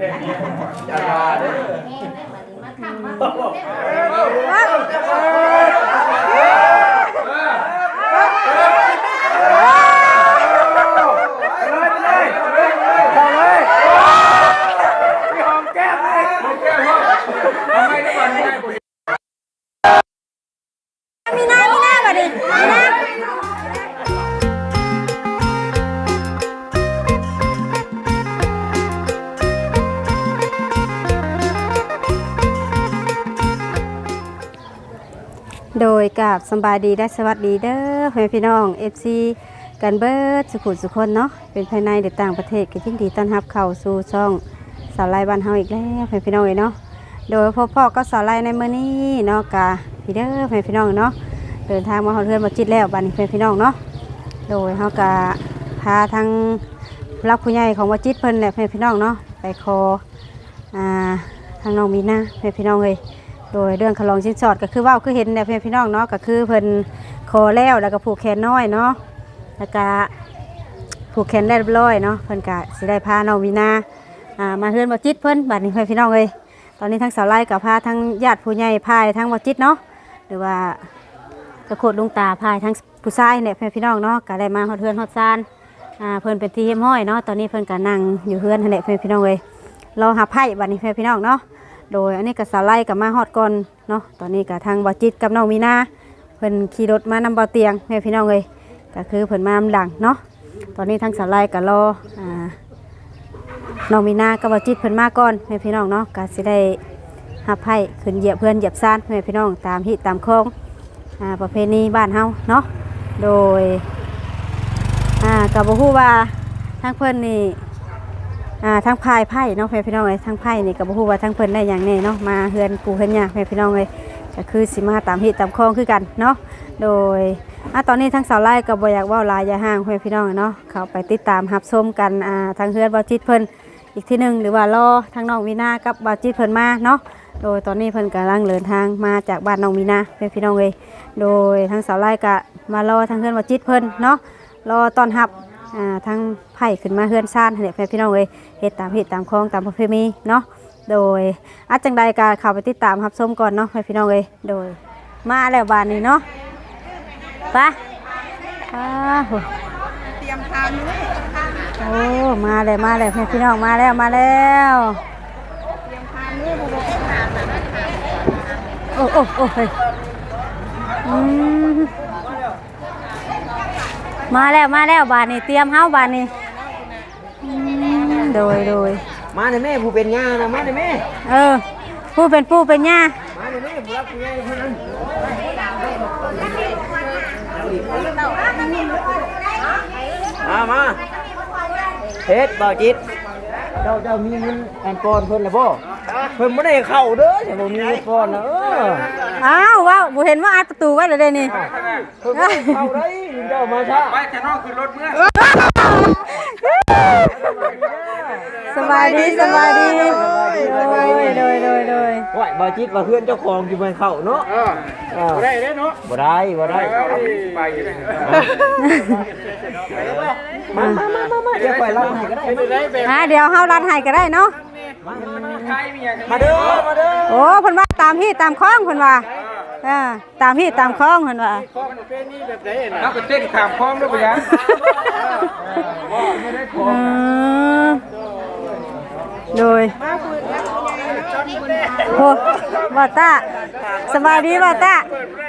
อย่ามาเด้อมี โดยกับสบายดีและสวัสดีเด้อเพื่อนพี่น้อง FC กันเบิร์ดสุขุสุคนเนาะเป็นภายในหรือต่างประเทศก็ยินดีต้อนรับเข้าสู่ช่องสาวไลบ้านเฮาอีกแล้วเพื่อนพี่น้องเนาะโดยพ่อพ่อก็สอนไล่ในมื้อนี้เนาะกะพี่เด้อเพื่อนพี่น้องเนาะเดินทางมาฮอดเรือนมาจิตแล้วบัดนี้เพื่อนพี่น้องเนาะโดยเฮากะพาทางรักผู้ใหญ่ของวัดจิตเพิ่นแหละเพื่อนพี่น้องเนาะไปขออ่าทางน้องมีนาเพื่อนพี่น้องเลย โดยเรื่องขลองชิ้นสอดก็คือว่าคือเห็นแหละเพื่อนพี่น้องเนาะก็คือเพิ่นขอแล้วแล้วก็ผูกแขนน้อยเนาะแล้วก็ผูกแขนได้เรียบร้อยเนาะเพิ่นกะสิได้พาน้องมีนาอ่ามาเฮือนวัดจิตเพิ่นบัดนี้เพื่อนพี่น้องเลยตอนนี้ทั้งสาวไล่กับพาทั้งญาติผู้ใหญ่พายทั้งวจิตเนาะหรือว่าตะโคดลุงตาพายทั้งผู้ชายเนี่ยเพื่อนพี่น้องเนาะก็ได้มาฮอดเฮือนฮอดซานอ่าเพิ่นเป็นที่เฮียมห้อยเนาะตอนนี้เพิ่นก็นั่งอยู่เฮือนนั่นแหละเพื่อนพี่น้องเลยรอหาไพ่บัดนี้เพื่อนพี่น้องเนาะ โดยอันนี้ก็สาไลกับมาฮอดก่อนเนาะตอนนี้ก็ทางวจิตกับน้องมีนาเพิ่นขี่รถมานำเบาเตียงเพื่พี่น้องเลยก็คือเพิ่นมาหลังเนาะตอนนี้ทางสาไล่ก็รออ่าน้องมีนากับวจิตเพิ่นมาก่อนเพื่พี่น้องเนาะก็สิได้หับให้ขึ้นเหยียบเพื่อนเหยียบซ่านแม่พี่น้องตามฮิตตามโค้งอ่าประเพณีบ้านเฮาเนาะโดยอ่ากับบ่ฮู้ว่าทางเพิ่อนนี่ อ่าทางพายไพ่เนาะแม่พี่น้องเอ้ยทางไพ่นี่กับบ่ฮู้ว่าทางเพิ่นได้อย่างแน่เนาะมาเฮือนปูเฮือนย่าแม่พี่น้องเอ้ยก็คือสิมาตามฮิตตามโค้งคือกันเนาะโดยอะตอนนี้ทางสาวไล่ก็บ่อยากว้าลายยาห่างแม่พี่น้องเนาะเขาไปติดตามรับชมกันอ่าทางเฮือนบ่จิตเพิ่นอีกที่หนึ่งหรือว่ารอทางน้องวินากับบ่จิตเพิ่นมาเนาะโดยตอนนี้เพิ่นกำลังเดินทางมาจากบ้านน้องมีนาเพื่พี่น้องเลยโดยทางสาวไล่กะมารอทางเพื่อนวจิตเพิ่นเนาะรอตอนรับ อ่าทางไผ่ขึ้นมาเฮือนซ่านเนี่ยเพื่อนพี่น้องเลยเฮ็ดตามเหตุตามคลองตามประเพณีเนาะโดยอาจังใดกาเข้าวไปติดตามครับชมก่อนเนาะเพื่อนพี่น้องเลยโดย มาแล้วบานนี้เนาะไปอ้าโหเตรียมทานเลยโอ้มาเลยมาเลยเพื่อนพี่น้องมาแล้วมาแล้วโอ้โอ้โอ้เฮ้ยอืม มาแล้วมาแล้วบานนี้เตรียมเฮ้าบานนี้อืมโดยโดยมาในแม่ผู้เป็นย่านะมาในแม่เออผู้เป็นผู้เป็นย่ามาในแม่ผู้รักผู้ใหญ่ผู้นั้นมามาเฮ็ดบ่าวจิตเจ้าเจ้ามีเงินแอนปอนเพิ่นแล้วบ่เพิ่นบ่ได้เข้าเด้อแต่บ่มีเงินปอนนะเอออ้าวว้าวบ่เห็นว่าอัดประตูไว้เลยเด้นี่เพิ่นบ่ได้เข้าได้ เจ้ามาช้าไปจะนอกคือรถเมื่อสบายดีสบายดีโดยโดยโดยโดยไหวบ่าวจิตว่าเพื่อนเจ้าของอยู่บ่ให้เข้าเนาะเออเออได้ได้เนาะบ่ได้บ่ได้ไปอยู่ได้มามามามามาเดี๋ยวปล่อยเราให้ก็ได้เป็นได้แบบอ่าเดี๋ยวเฮารัดให้ก็ได้เนาะใครมีอย่างมาเด้อมาเด้อโอ้เพิ่นว่าตามที่ตามคล้องเพิ่นว่า อ่าตามที่ตามคล้องเพิ่นว่าข้อมันเป็นนี่แบบไหนนะเอาไปเต้นขามคล้องด้วยปะยังไม่ได้ขออืมโดยโอ้บอต้าสบายดีบอต้า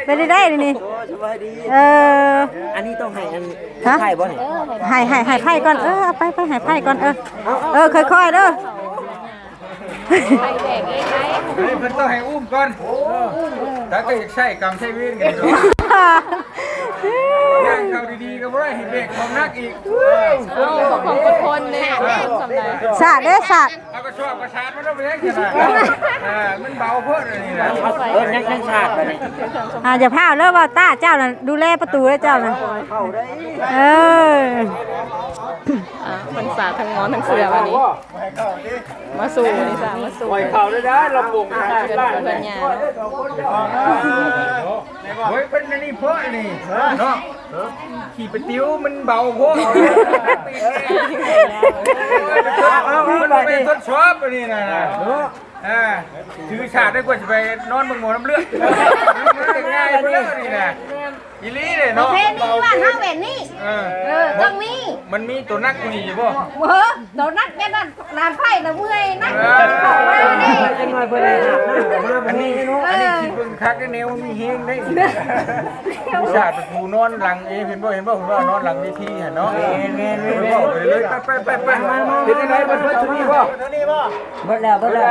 เป็นได้ได้นี่สบายดีเอออันนี้ต้องให้อันฮะไข่บ่เนี่ยให้ให้ให้ไพ่ก่อนเออเอาไปไปให้ไพ่ก่อนเออเออค่อยๆเด้อ เฮ้ยเพิ่นต้องให้อุ้มก่อนถ้าก็อยากใช้กรรมใช้เวรกันย่าง เขาดีๆก็บ่ได้ให้เบรกของนักอีกของอดทนเลยสำหรับสาดเด้สาดเอาก็ชอบประชาชนมันต้องไปยังไงอ่ามันเบาเพิ่นนี่นะเออยังยังชาติไปนี่อ่าอย่าพลาดเด้อบอต้าเจ้าน่ะดูแลประตูเด้เจ้าน่ะเข้าได้เออมันสาทั้งง้อนทั้งเสือวันนี้ มาสู่นี่สามาสู่ปล่อยเข่าได้นะระบบประชาชนเพื่อนเพื่ย เฮ้ยเป็นอันนี่เพราะนี่เนาะขี่ไปติ้วมันเบาโพดมันเป็นทดสอบอันนี้นะอ่าถือฉากได้กว่าจะไปนอนบนหมอน้ำเลือดง่ายไปแล้วนี่นะ อีลี่เลยประเนาะ เพณีบ้านเฮาแบบนี้เออ เออต้องมีมันมีตัวนักกูนี่อยู่ป่ะเฮ้อโดนนัดแค่นั้นนานไผ่ละเมื่อยนักของมาเด้จังหน่อยเพิ่นได้อาบน้ำมาบ่มีเนาะอันนี้คิดเบิ่งคักได้แนวมีเฮงได้ผู้ชาติผู้นอนหลังเอเห็นบ่เห็นบ่ผมว่านอนหลังเวทีเห็นเนาะแม่นแม่นไปแม่นบอกไปเลยไปไปไปเห็นอะไรมันเพิ่นชุดนี้บ่เบิดแล้วเบิดแล้ว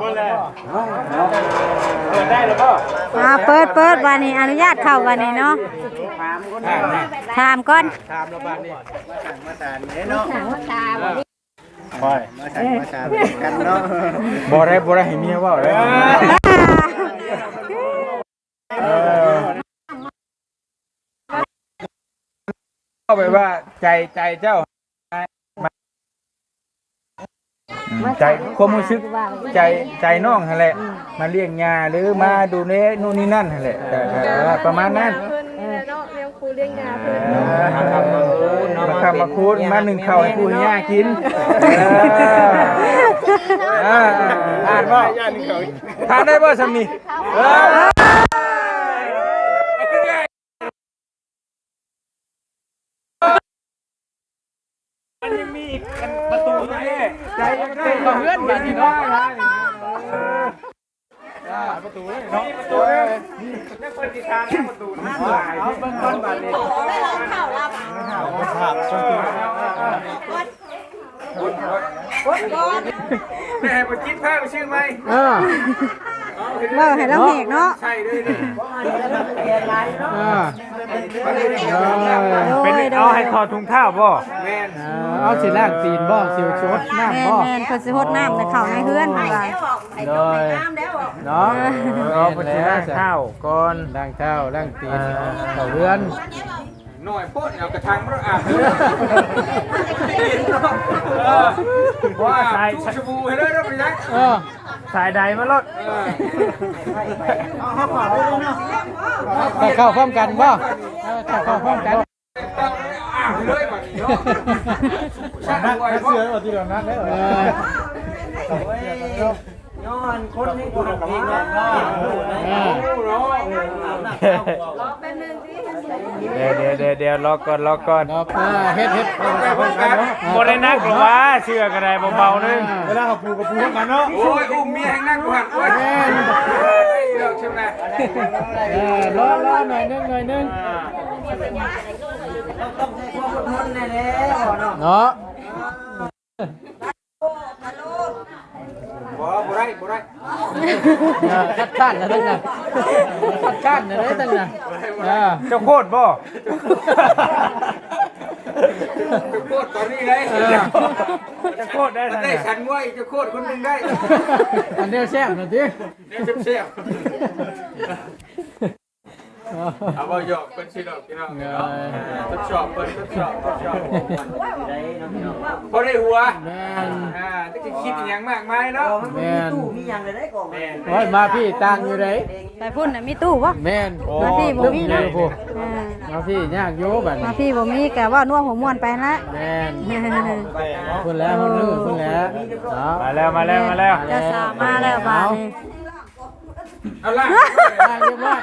เปิดได้แล้วบ่อ่าเปิดเปิดวันนี้อนุญาตเข้าวันนี้เนาะถามก่อนถามระบาดนี่กันเนาะบ่ได้บ่ได้ให้เมียเว้าเลยเอาไปว่าใจใจเจ้าใจความรู้สึกใจใจน้องหั่นแหละมาเลี้ยงยาหรือมาดูแลนู่นนี่นั่นหั่นแหละแต่แต่ประมาณนั้นเพิ่นเนาะ เลี้ยงครูเลี้ยงยาเพิ่นมาคำมาคูดมาหนึ่งเข่าให้ผู้ให้ย่ากินทานบ่ทานได้บ่สามีมันยังมีอีกประตูนี่ใจยังได้เพื่อนกันอยู่เนาะ ประตูเลยเนาะประตูเลยนี่นักปฏิทานประตูนะเอาเบิ่งต้นบัดนี้ไม่ลองเข้ารับแม่ไปกินผ้าไปชื่อไหมเออเล่าให้เราแหกเนาะใช่ด้วยนี่โดยโดยถุงเท้าบ่แม่นเอาสิล่างตีนบ่สิวชดแม่น้ำบ่นแม่นเพิ่นสิฮดน้ำในเข้าในเฮือนว่าโดย เนาะเอาไปสิล่างเท้าก่อนล่างเท้าล่างตีนเข้าเรือนหน่อยโพดเอากระทังมาอาบว่าใส่ชบูให้ได้แล้วไปยังเออสายใดมาลดถ้าเข้าพร้อมกันบ่เออถ้าเข้าพร้อมกันอาบเลยบัดนี้เนาะช่างไว้บ่ที่เรานัดได้เออ ย้อนคนนี้คนเองร้องรอเนาะเออเดี๋ยวเดี๋ยวเดี๋ยวรอก่อนรอกก่อนเนาะอ่าเฮ็ดเฮ็ดบนได้นักหรอว่าเชื่อกันได้เบาๆนึงเวลาเขาปูกับปูกันเนาะโอ้ยอุ้มเมียแห่งนั่งกกว่าโอ้ยเลิกใช่ไหมรอรอหน่อยนึงหน่อยนึงคนแน่แล้วเนาะเนาะ บ่บ่ได้บ่ได้ เออคัดค้านนะตั้งน่ะคัดค้านนะได้ตั้งน่ะเออเจ้าโคตรบ่เจ้าโคตรตอนนี้เลยเจ้าโคตรได้ได้ฉันไว้เจ้าโคตรคนนึงได้อันเดียวแซ่บหน่อยดิ เนี่ยเสียบ เอาบ่หยอกเป็นสิดอกพี่น้องเนาะทดสอบเพิ่นทดสอบทดสอบบ่ได้หัวแม่นอ่าจะคิดอหย่างมากมายเนาะแม่นตู้มีหยังได้ก่อนแม่นโอ้ยมาพี่ต่างอยู่ไหนไปพุ่นน่ะมีตู้บ่แม่นมาพี่บ่มีเนาะผู้อ่ามาพี่ยากอยู่บัดมานี้พี่บ่มีก็เว่านัวหัวม่วนไปละแม่นคุณแล้วคุณลือคุณแล้วเนาะมาแล้วมาแล้วมาแล้วจะสามาแล้วบาดนี้เอาล่ะได้เรียบร้อย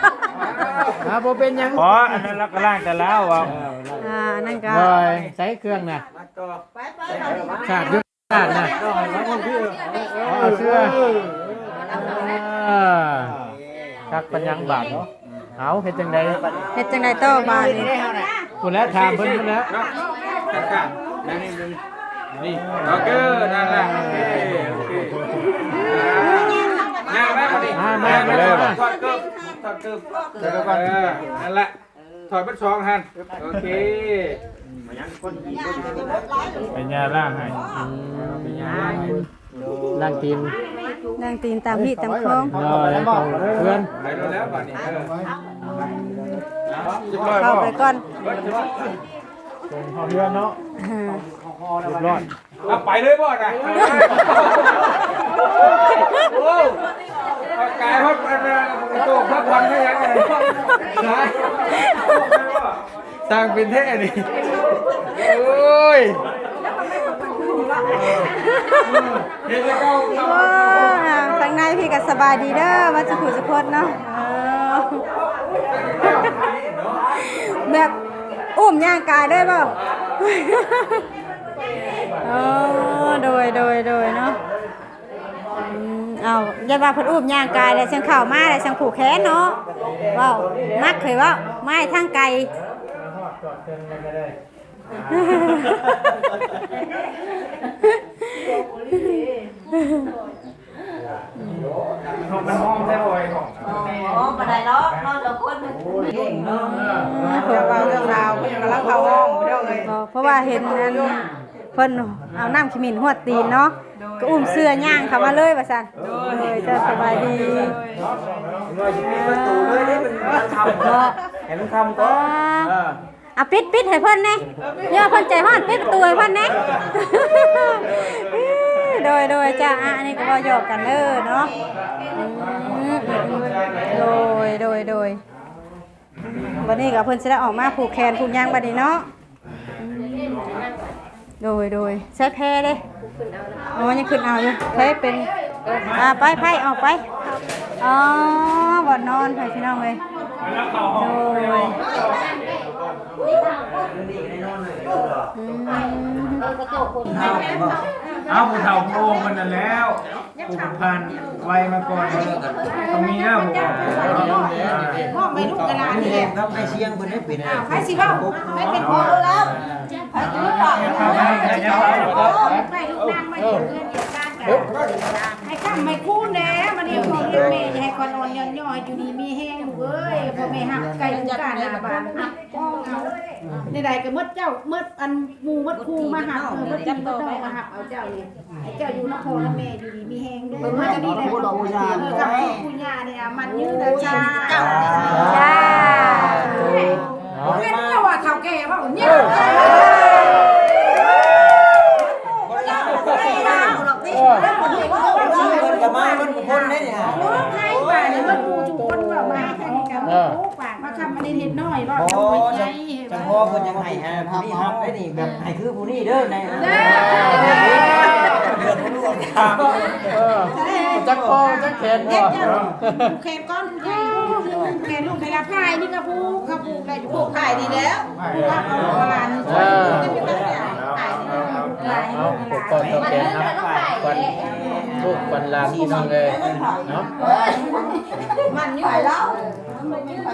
อ่าบ่เป็นหยังอ๋ออันนั้นเราก็ล่างแต่แล้วว่าอ่านั่นก็ลอยใช้เครื่องน่ะขาดอยุขาดน่ะเอาเสื้ออ่าคักปัญญังบาทเนาะเอาเฮ็ดจังได๋เฮ็ดจังได๋ต่อบาดนี้คุณแล้วถามเพิ่นพุ่นแล้วเนาะข้างๆนั่นนี่นี่โอเคนั่นแหละโอเคโอเคย่างแม่มาดิถ อดเกิบถอดเกิบเดี๋ยวก่อนนั่นแหละถอดเป็นสองหันโอเคเป็นยาล่างให้ล่างตีนนั่งตีนตามพี่ตามคองลอยของเพื่อนไปแล้วบัดนี้เออเข้าไปก่อนของเพื่อนเนาะอ่าเรียบร้อยเอาไปเลยบ่นะโอ้ กายพัดโตพัดพันให้ยังไงนะสร้างเป็นแท้ดิโอ้ยเฮ็ดแล้วก็โอ้ทางในพี่ก็สบายดีเด้อว่าจะคุยจะคนเนาะแบบอุ้มย่างกายได้ป่าเออโดยโดยโดยเนาะ เอาอย่าว่าเพิ่นอุ้มย่างกายแล้วฉันเข้ามาแล้วฉันผูกแขนเนาะเว้านักเคยเว่าไม้ทางไกลมันห้องแท้บ่อยของอ๋อบ่ได้หรอกนอนกับคนมันเก่งเนาะเรื่องราวเรื่องราวเพิ่นกำลังเข้าห้องเรื่องเลยเพราะว่าเห็นอันเพิ่นเอาน้ำขมิ้นหวดตีนเนาะ ก็อุ้มเสื้อย่างเข้ามาเลยว่าซั่นโดยจะสบายดีว่าสิปิดประตูเลยได้มันมันทำก็ให้มันทำก็เอออะปิดปิดให้เพิ่นแหน่อย่าเพิ่นใจฮ้อนปิดประตูให้เพิ่นแหน่โดยโดยจ้าอะอันนี้ก็บ่หยอกกันเด้อเนาะอืมอืมอืมโดยโดยโดยวันนี้ก็เพิ่นสิได้ออกมาผูกแขนผูกยางบัดนี้เนาะอืม โดยโดยใช้แพ้เลยอ๋อยังขึ้นเอาอยู่แพ้เป็นอ่าไปไปออกไปอ๋อบ่นอนไปพี่น้องเลยโดยอืมเอาผู้เฒ่าโตมันนั่นแล้ว ผู้ผ่านไวมาก่อนต้องมีแล้วผู้ห้อไม่ลูกกระลานี่แหละครับให้เสียงคนได้เป็นใครสิว้าไม่เป็นพอแล้วใครสิเว้าไปลูกนางมาอยู่เพื่อนเดียวกัน ให้ข้ามไม่คู่แน่มันเรียกพ่อเรียกแม่จะให้คนอ่อนย้อนย่อยอยู่ดีมีแห้งลูกเอ้ยพ่อแม่หักไก่ลูกการหน้าบ้านหักพ่อเอาในใดก็มดเจ้ามดอันหมูมดคูมาหักเออมดจับตัวมาหักเอาเจ้านี่ให้เจ้าอยู่นครและแม่อยู่ดีมีแห้งเด้อมาจะดีได้บ่ดอกผู้ยาเออกับผู้ยาเนี่ยมันยืนนะจ้าเจ้าจ้าเป็นเจ้าว่าเฒ่าแก่ว่าเนี่ย เพิ่นก็มามันก็พ้น ได้เนี่ยโอ้ใครป่าเนี่ยมันปูจุคนว่ามาแค่นี้กับโอ้ปากมาคำมันเห็นน้อยว่าโอ้เอาไปใจจังพ่อเพิ่นยังให้อ่าผู้นี้รับได้นี่แบบให้คือผู้นี้เด้อในเดือนผู้ร่วมทางเออจักคอจักแขนเด็กบ่จะผูกแขนก้อนผูกแขนลูกขยับพายนี่ก็ผูกเขาผูกได้อยู่ผูกขายดีแล้วผูกว่าเอาหลานช่วยก็มีตั้งแต่ขายนี่หลาย เอาปกก่อนต้องแขนนะปันลูกปันหลานพี่น้องเลยเนาะมันอยู่แล้ว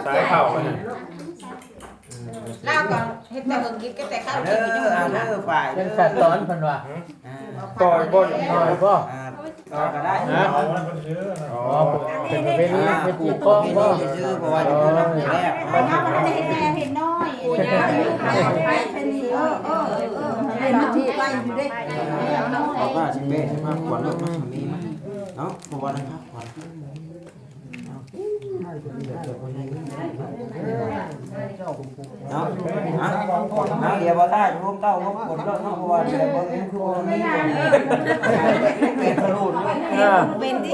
สายเข่ามันลาวก่อนเฮ็ดแต่เพิ่นกินก็แต่ข้าวเด้กินออยู่อ่านั่นเด้น่ะอฝ่ายเป็นขั้นตอนเพิ่นว่าต่อยบ่นน้อยบ่อ่าต่อก็ได้ฮะอ๋อเป็นประเพณีเป็นผูกข้องบ่ซื้อเพราะว่าจะเป็นผู้แรกมันเอามันเห็นแม่เห็นน้อยไปเป็นเออเออเออ เป็นที่ไปอยู่ได้บอกว่าสิเป้สิมาขวัญรถมามีมาเนาะบ่ว่านะครับขวัญเนาะฮะเอาเดี๋ยวบ่ได้รวมเต้ารวมคนแล้วเนาะเพราะว่าเดี๋ยวเบิ่งเห็นคือว่ามีเป็นทะลุด้วยเออเป็นดิ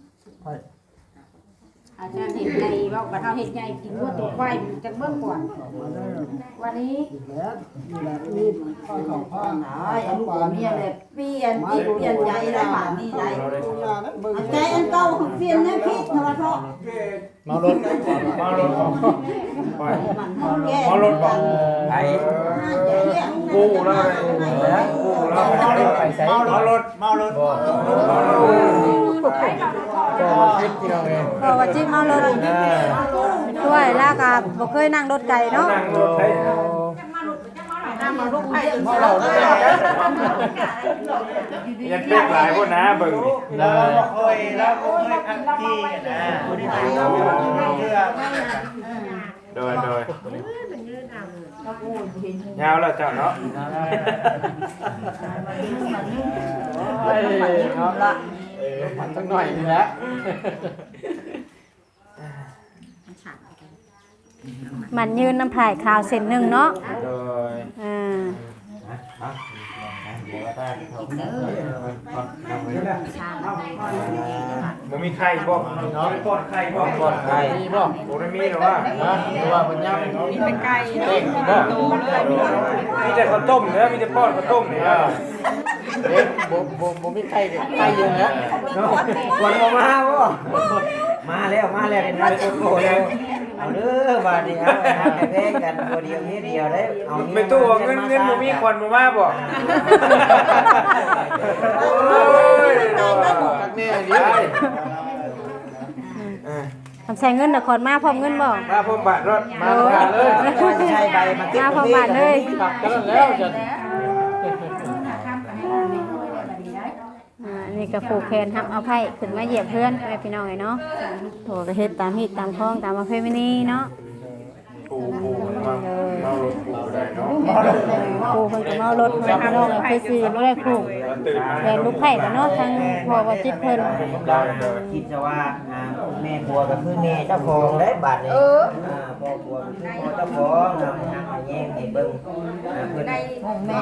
อาจารย์เห็นในบอกว่าเขาเห็นใหญ่กินวัวตัวควายจะเบิ่งก่อน วันนี้อันลูกเมียเลยเปลี่ยนจิตเปลี่ยนใจได้หมานี่ได้อันใจอันเก่าของเปลี่ยนแนวคิดโทรทัศน์เมารถมารถไปมันห้องแก้มารถบ่ไอ้กูแล้วกูแล้วไปใส่มารถมารถบ่ก็คิดพี่น้อง เองบอกว่าจิ๊บเมารถอ่าด้วยลากาบ่เคยนั่งรถไกลเนาะนั่งรถใช้มาลูกไผ่เราด้วยยันเป็กหลายคนนะเบิ่งเลยเคยแล้วเคยขับขี่นะผู้ที่ไปเรือโดยโดยยาวแล้วเจ้าเนาะเฮ้ยเนาะมันสักหน่อยนี่แหละ มันยืนน้ำผายขาวเส้นหนึ่งเนาะโดยอ่าบ่มีไข่บ่เนาะป้อนไข่บ่ก่อนใครมีบ่บ่ได้มีหรอว่าฮะหรือว่ามันยังมีแต่ไก่เด็กบ่โตเลยมีแต่ข้าวต้มเด้อมีแต่ป้อนข้าวต้มนี่เออเด็กบ่บ่บ่มีใครใครอยู่นะก่อนมาบ่มาแล้วมาแล้วนี่นะโอ้โหแล้ว เอาเด้อบาดนี้เอาหาแพ้กันตัวเดียวนี้เดียวได้เอาไม่ตู้เงินเงินบ่มีควันบ่มาบ่โอ้ยกักแน่ดีทำใส่เงินนครมาพร้อมเงินบ่มาพร้อมบาทรถมาเลยใช้ใบมาเก็บมาพร้อมบาทเลยตักกันแล้วจะ อ่า นี่ก็ผูกแขนทับเอาไผ่ขึ้นมาเหยียบเพื่อนไปพี่น้องไอ้เนาะโถก็เฮ็ดตามฮีตตามคล้องตามประเพณีเนาะ ปูปูมาเมารถปูได้ เนาะครูเพิ่นก็มารถมาพี่น้องคือสิบ่ได้ผูกตื่นมาแทนลูกไผ่บ่เนาะทางพ่อว่าจิตเพิ่นเราคิดจะว่าอ่าแม่บัวก็คือแม่เจ้าของได้บาดนี้อ่าพ่อบัวก็คือพ่อเจ้าของนำทางมาแย่งให้เบิ่งอ่าเพิ่น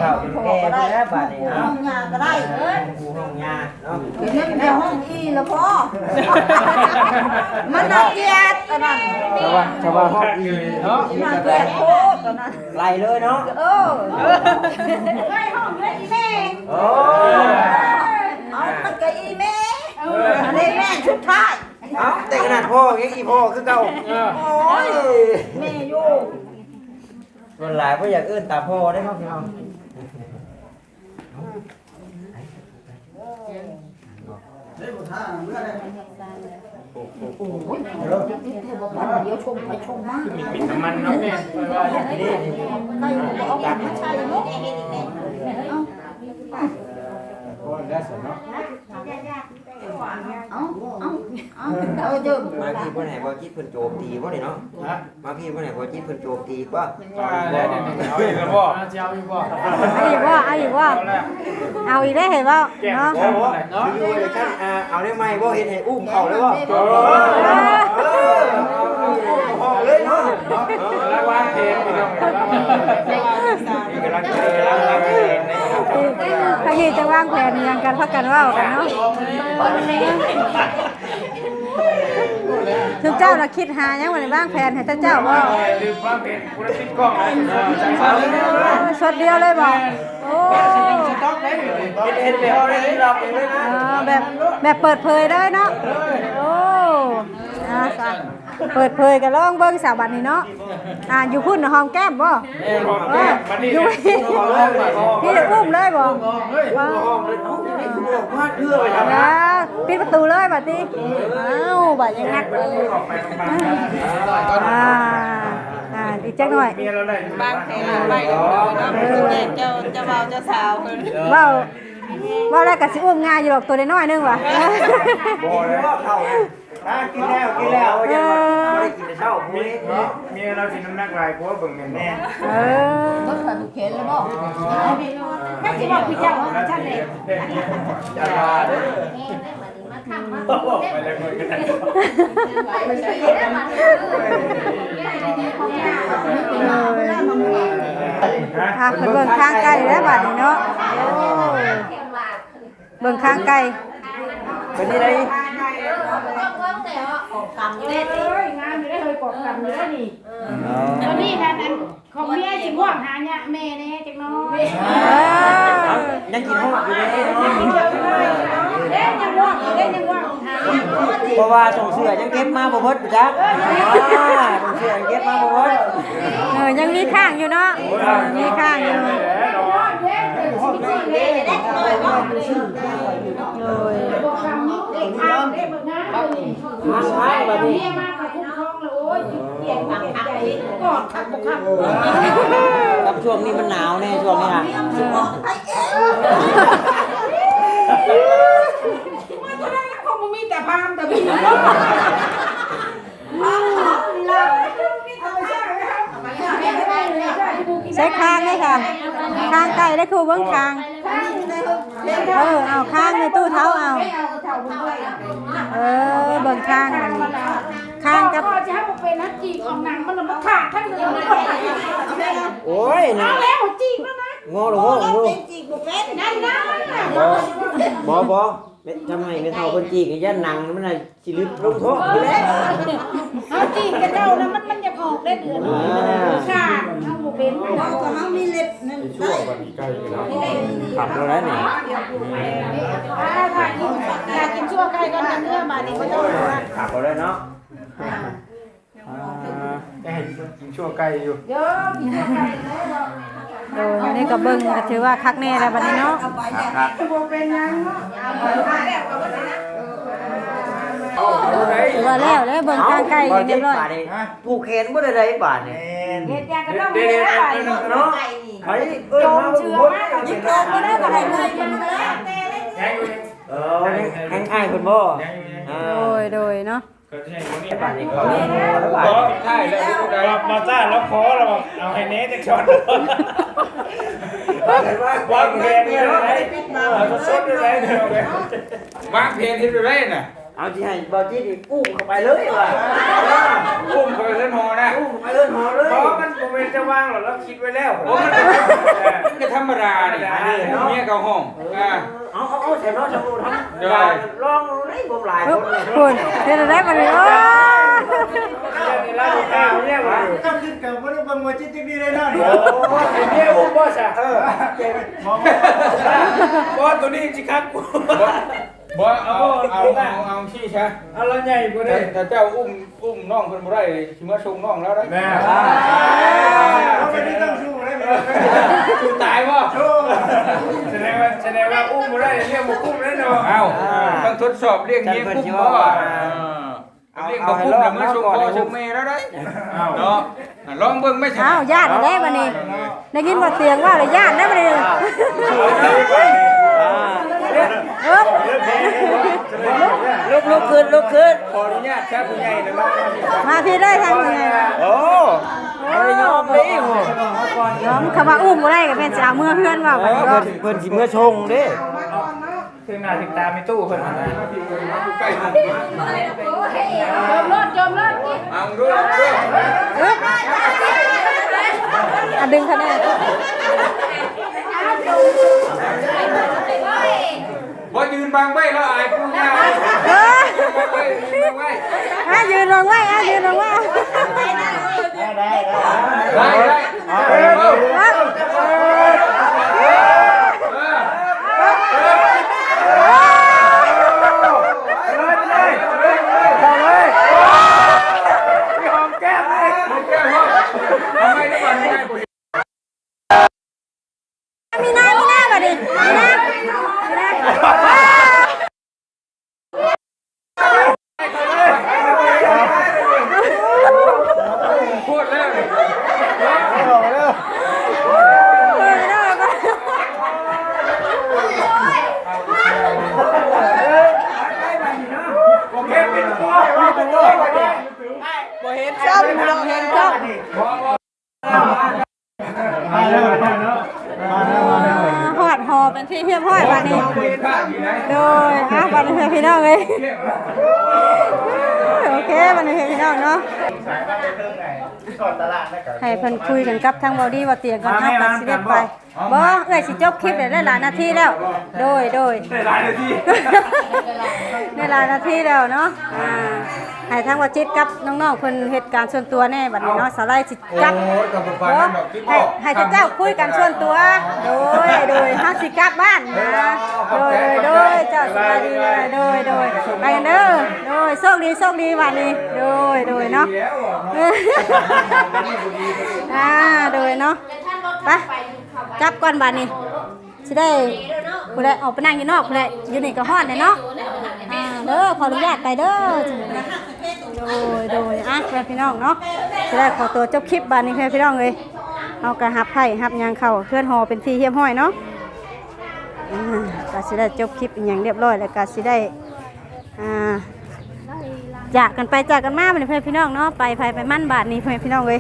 เฒ่าแก่ไปแล้วบาดนี้ห้เนาะองยาก็ได้เอ้ยกูห้องยาเนาะเดี๋ยวในห้องอีละพ่อมันน่าเกลียดตอนนั้นชาวบ้านชาวบ้านห้องอีเนาะน่าเกลียดโค ตรตอนนั้นไล่เลยเนาะเออไล่ห้องเลยอีแม่โอ้เอามันก็อีแม่อันนี้แม่ชุดท้ายเอ้าแต่ขนาดพ่อยังอีพ่อคือเก่าเออโอ้ยแม่อยู่คนหลายบ่อยากเอิ้นตาพ่อได้ครับพี่น้องเดี๋ยวชมไปชมมามีน้ำมันเนาะนี่ใครเอาแบบมาใช่เนาะเอาเอา เอาเอาเดิมมาพี่เพิ่นให้บ่จิตเพิ่นโจมตีบ่นี่เนาะฮะมาพี่เพิ่นให้บ่จิตเพิ่นโจมตีกว่าว่าแล้วเนี่ยเอาอีกแล้วบ่มาเจ้าอีกบ่เอาอีกว่าเอาอีกว่าเอาอีกได้เห็นบ่เนาะโอ้โหคือเวอร์ชันอ่าเอาได้ไหมบ่เห็นให้อุ้มเข้าเลยบ่โอ้เออออกเลยเนาะระวังเทนพี่น้องระวังมีกำลังใจระวังเทนนะครับทางนี้จะวางแผนอิหยังกันพักกันเว้ากันเนาะ ทุกเจ้าน่ะคิดหายังบ่ได้วางแผนให้ท่านเจ้าบ่ลืมวางเทนคุณติดกล้องเลยสดเดียวเลยบ่โอ้เห็นเห็นแล้วได้รับเองเลยนะเออแบบแบบเปิดเผยได้เนาะโอ้อ่าซะ เปิดเผยกันลองเบิ่งสาวบัดนี้เนาะอ่าอยู่พุ่นน่ะหอมแก้มบ่เอ้ยบอกเอแก้อมันนี่อยู่เลยพี่พี่จะอุ้มเลยบ่ว้าวว่าเชื่อไปทำอ่าปิดประตูเลยบัดนี้อ้าวบัดยังงัดบัดนี้ออกไปโรงพยาบาลอ่าอ่าอีกจักหน่อยเมียเราเลยบางแผนไปเนาะเจ้าเจ้าเบาเจ้าสาวเพิ่นเว้าเว้าแล้วก็สิอุ้มง่ายอยู่หรอกตัวน้อยๆนึงว่ะบ่เลยเข้า อ่ากินแล้วกินแล้วยังบ่ได้กินแต่เช้ามื้อนี้เมียเราสิน้ำหนักหลายกว่าเบิ่งแม่นแน่เออรถขันเข็นแล้วบ่แม่สิบอกพี่เจ้าว่าฉันเลยอย่าลาเด้อไปเลยคนกันพาเพิ่นเบิ่งข้างไก่แล้วบัดนี้เนาะโอ้เบิ่งข้างไก่เป็นนี่ ได้กำอยู่ได้เลยงานอยู่ได้เลยกบกำอยู่ได้นี่ตอนนี้นั่นอันของเมียสิม่วงหาเนี่ยแม่แน่จักน้อยเออยังกินฮอดอยู่เลยเด้ยังม่วงอยู่เด้ยังม่วงหาเนี่ยเพราะว่าส่งเสื้อยังเก็บมาบ่เบิดจ้ะอ่าส่งเสื้อยังเก็บมาบ่เบิดเออยังมีข้างอยู่เนาะมีข้างอยู่โอ้ยบอก คำนี้เด็กทางเด็กมึงนะเลยเมียมากกับคุ้มครองเลยโอ้ยเกียดมากใจกอดขับบุกขับกับช่วงนี้มันหนาวแน่ช่วงนี้อะมันก็ได้คงมันมีแต่พามแต่พี่ ใช้ข้างเลยค่ะข้างไก่ได้ครูเบิ่งข้างเออเอาข้างในตู้เท้าเอาเออเบิ่งข้างมันข้างกับพอจะให้มันเป็นนักจีของหนังมันละมาขาดทั้งเดือนเลยโอ้ยนะเอาแล้วจีแล้วนะงอหรือง้อหรือเป็นจีบเป็นนั่นนะบ่บ่ทำไมไม่เท่าคนจีกันยันหนังมันน่ะสิลึกลงท้องอยู่แล้วเอาจีกันเจ้านะมันมันจะ ออกได้เดือนขาดเอาบ่เป็นเราก็เฮามีเล็บนั่นได้ขับรถแล้วนี่อ่าถ้ากินอยากกินชั่วไก่ก็นั่นเนื้อมานี่บ่ต้องว่าขับรถแล้วเนาะได้กินชั่วไก่อยู่เดี๋ยวกินชั่วไก่แล้วโดยอันนี้ก็เบิ่งก็ถือว่าคักแน่แล้วบัดนี้เนาะเอาไปเนี่ยครับบ่เป็นหยังเนาะเอาไปแล้วก็บ่ได้นะ ถือว่าแล้วแล้วเบิ่งข้างใกล้อย่างเรียบร้อยผูกแขนบ่ได้ได้บาทนี่เฮ็ดหยังก็ต้องมีแล้วไปเนาะไปเอ้ยมาบุญยิ่งโกงก็ได้ก็ให้เลยมันแล้วเออแห้งอ้ายเพิ่นบ่อ่าโดยโดยเนาะบาทนี้เขาแล้วบาทใช่แล้วดูได้มาจ้าแล้วขอเราเอาให้เน้จะช็อตวางแผนเลยนะเราสดเลยเดี๋ยวางเพลงที่ได้น่ะ เอาสิให้บ่จีนี่อุ้มเข้าไปเลยว่ะอุ้มไปเล่นหอนะอุ้มเข้าไปเลยหอเลยเพราะมันโมเมนต์จะว่างหรอเราคิดไว้แล้วโอ้มันก็ธรรมดาดิเมียเก่าห้องอ่าเอาเอาเอาใส่รถสมุนทำได้ลองได้บ่หลายปึ๊บคนเลยคุณเฮ็ดได้บัดนี้โอ้นี่เราข้าวเนี่ยว่าต้องขึ้นกับว่าต้องบังมวยจิ๊ดจิ๊ดนี่เลยนะโอ้ยเนี่ยอุ้มบอสอะเออมองบอสตัวนี้จิครับกู บ่เอาเอาเอาเอาชี้ซะเอาละใหญ่กูแต่ได้แต่เจ้าอุ้มอุ้มน้องเพิ่นบ่ได้สิมาส่งน้องแล้วได้แม่เราไม่ได้ต้องสู้ได้ไหมคือตายบ่สู้แสดงว่าแสดงว่าอุ้มมาได้เรียกมาอุ้มแล้วเนาะเอ้าต้องทดสอบเรียกเมียคุ้มบ่เอาเรียกบ่คุ้มแล้วมาส่งพ่อส่งแม่แล้วได้เนาะลองเบิ่งไม่ใช่อ้าวญาติได้บัดนี้ได้ยินว่าเสียงว่าเลยญาติได้บัดนี้อ่า เอิบลุกลุกขึ้นลุกขึ้นขออนุญาตครับผู้ใหญ่นะมามาพี่ได้ทำยังไงโอ้บ่ได้ยอมเด้โหน้องคำว่าอุ้มบ่ได้ก็แม่นสิเอาเมื่อเฮือนว่าเอบัดอนเพิ่เนกินเมื่อชงเด้ถึงหน้าถึงตาไม่ตู้คนนั้นใกล้ผมจมรถจมรถกินอาดูดูอึ๊บอะดึงคะแนน บ่ยืนบังไว้แล้วอายผู้ยาวเออบังไว้บังไว้อะยืนลงไว้อะยืนลงไว้ได้ได้ได้ได้เอาเอา อะ ทำไมได้บังได้บ่ มีหน้ามีหน้าบัดนี้มีหน้ามีหน้า พูดแล้ว เออได้บัด โอเคเป็นตัวเป็นตัว บ่เห็นซ้ำบ่เห็นซ้ำ มาแล้วมาแล้วเนาะมาแล้วมาแล้ว หอดหอเป็นที่เรียบร้อยบัดนี้ เป็นข้างอยู่ไหน โดยอะบัดนี้พี่น้องเลย โอเคบัดนี้พี่น้องเนาะสายบ้านไปเพิ่งไหนก่อนาะให้เพิ่นคุยกันกับทางบอดี้ว่าเตียงกันเฮาไปสิเด็ดไปบ่เอ้ยสิจบคลิปได้หลายนาทีแล้ว โดยโดยได้หลายนาทีได้หลายนาทีแล้วเนาะอ่า ให้ทางวจิตกับน้องๆเพิ่นเหตุการณ์ส่วนตัวแน่บัดนี้เนาะสาไลสิจับโอ้ยกับฟันบ่นั่นดอกกิ๊บให้ให้เจ้าคุยกันส่วนตัว โดยโดยเฮาสิกลับบ้านนะโดยโดยเจ้าสบายดีเลยโดยโดยไปกันเด้อโดยโชคดีโชคดีวันนี้โดยโดยเนาะ อ่าโดยเนาะ ไปกลับก่อนบัดนี้สิได้ผู้ใดออกไปนั่งอยู่นอกผู้ใดอยู่นี่ก็ฮ้อนเลยเนาะอ่า เด้อขออนุญาตไปเด้อโดยโดยอะเพื่อนพี่น้องเนาะสิได้ขอตัวจบคลิปบัดนี้เพื่อนพี่น้องเลยเอากระหับไผ่หับยางเข่าเคลื่อนหอเป็นที่เฮียบห้อยเนาะอ่าสิได้จบคลิปอย่างเรียบร้อยแล้วก็สิได้อ่าจากกันไปจากกันมาบัดนี้เพื่อนพี่น้องเนาะไปไปไปมั่นบาทนี้เพื่อนพี่น้องเลย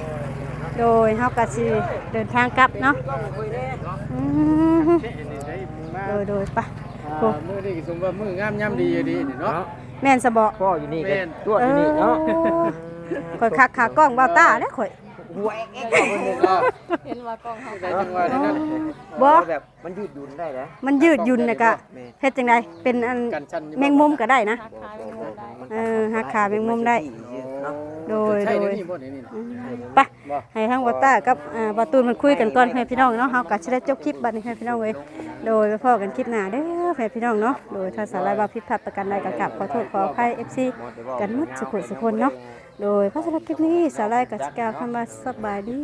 โดยเฮาก็สิเดินทางกลับเนาะโดยโดยไป โอ้มือนี่สมว่ามืองามย่ำดีอยู่ดีเนาะแม่นสะบ่พ่ออยู่นี่กันตัวอยู่นี่เนาะข่อยคักขากล้องเบ้าตาเด้อข่อย หัวเอ็กเอ็กเอาเบิ่งเด้อเห็นว่ากล้องเขาได้จังหวะนี้นั่นบ่ แบบมันยืดหยุ่นได้นะมันยืดหยุ่นน่ะกะเฮ็ดจังไดเป็นอัน กันชันอยู่แมงมุมก็ได้นะ ทักทายไม่ได้ เออหักขาแมงมุมได้เนาะ โดยใช่โดย นี่บ่นี่นี่ไปให้ทั้งวัตตากับอ่าบาตูนมันคุยกันก่อนให้พี่น้องเนาะเฮาก็สิได้จบคลิปบัดนี้ให้พี่น้องเว้ยโดยไปพอกันคลิปหน้าเด้อให้พี่น้องเนาะโดยถ้าสาระบาผิดพลาดประกันใดก็กราบขอโทษขออภัย FC กันหมดสุขสุขคนเนาะโดยพระสำหรับคลิปนี้สาระก็สิกล่าวคำว่าสบายดี